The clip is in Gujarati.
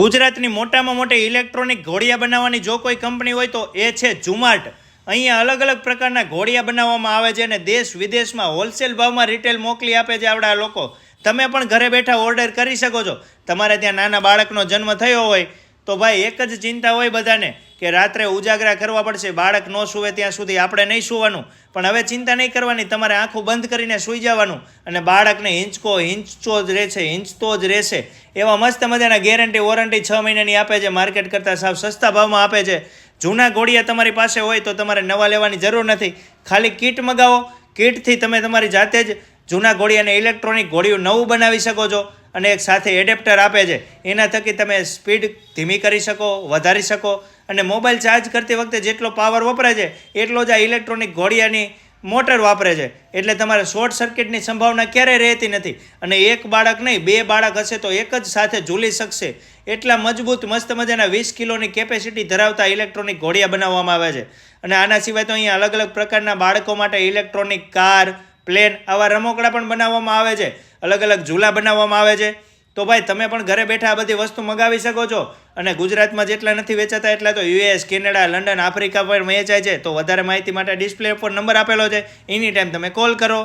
ગુજરાતની મોટામાં મોટી ઇલેક્ટ્રોનિક ઘોડિયા બનાવવાની જો કોઈ કંપની હોય તો એ છે ઝુમાર્ટ. અહીંયા અલગ અલગ પ્રકારના ઘોડિયા બનાવવામાં આવે છે અને દેશ વિદેશમાં હોલસેલ ભાવમાં રિટેલ મોકલી આપે છે આવડા લોકો. તમે પણ ઘરે બેઠા ઓર્ડર કરી શકો છો. તમારે ત્યાં નાના બાળકનો જન્મ થયો હોય તો ભાઈ એક જ ચિંતા હોય બધાને. કે રાત્રે ઉજાગરા કરવા પડશે, બાળક ન સૂવે ત્યાં સુધી આપણે નહીં સૂવાનું. પણ હવે ચિંતા નહીં કરવાની, તમારે આંખું બંધ કરીને સૂઈ જવાનું અને બાળકને હિંચકો, હિંચતો જ રહેશે, હિંચતો જ રહેશે. એવા મસ્ત મજાના ગેરંટી વોરંટી છ મહિનાની આપે છે, માર્કેટ કરતાં સાવ સસ્તા ભાવમાં આપે છે. જૂના ઘોડિયા તમારી પાસે હોય તો તમારે નવા લેવાની જરૂર નથી. ખાલી કીટ મગાવો. કીટથી તમે તમારી જાતે જ જૂના ઘોડિયાને ઇલેક્ટ્રોનિક ઘોડિયું નવું બનાવી શકો છો. અને એક સાથે એડેપ્ટર આપે છે. એના થકી તમે સ્પીડ ધીમી કરી શકો, વધારી શકો અને મોબાઈલ ચાર્જ કરતી વખતે જેટલો પાવર વપરાય છે, એટલો જ આ ઇલેક્ટ્રોનિક ઘોડિયાની મોટર વાપરે છે. એટલે તમારે શોર્ટ સર્કિટની સંભાવના ક્યારેય રહેતી નથી. અને એક બાળક નહીં, બે બાળક હશે તો એક જ સાથે ઝૂલી શકશે. એટલા મજબૂત, મસ્ત મજાના વીસ કિલોની કેપેસિટી ધરાવતા ઇલેક્ટ્રોનિક ઘોડિયા બનાવવામાં આવે છે. અને આના સિવાય તો અહીંયા અલગ અલગ પ્રકારના બાળકો માટે ઇલેક્ટ્રોનિક કાર પ્લેન આવા રમકડા પણ બનાવવામાં આવે છે. અલગ અલગ ઝૂલા બનાવવામાં આવે છે. તો ભાઈ, તમે પણ ઘરે બેઠા આ બધી વસ્તુ મગાવી શકો છો. અને ગુજરાતમાં જેટલા નથી વેચાતા એટલા તો યુએસ, કેનેડા, લંડન, આફ્રિકા પણ વેચાય છે. તો વધારે માહિતી માટે ડિસ્પ્લે પર નંબર આપેલો છે. એની ટાઈમ તમે કોલ કરો.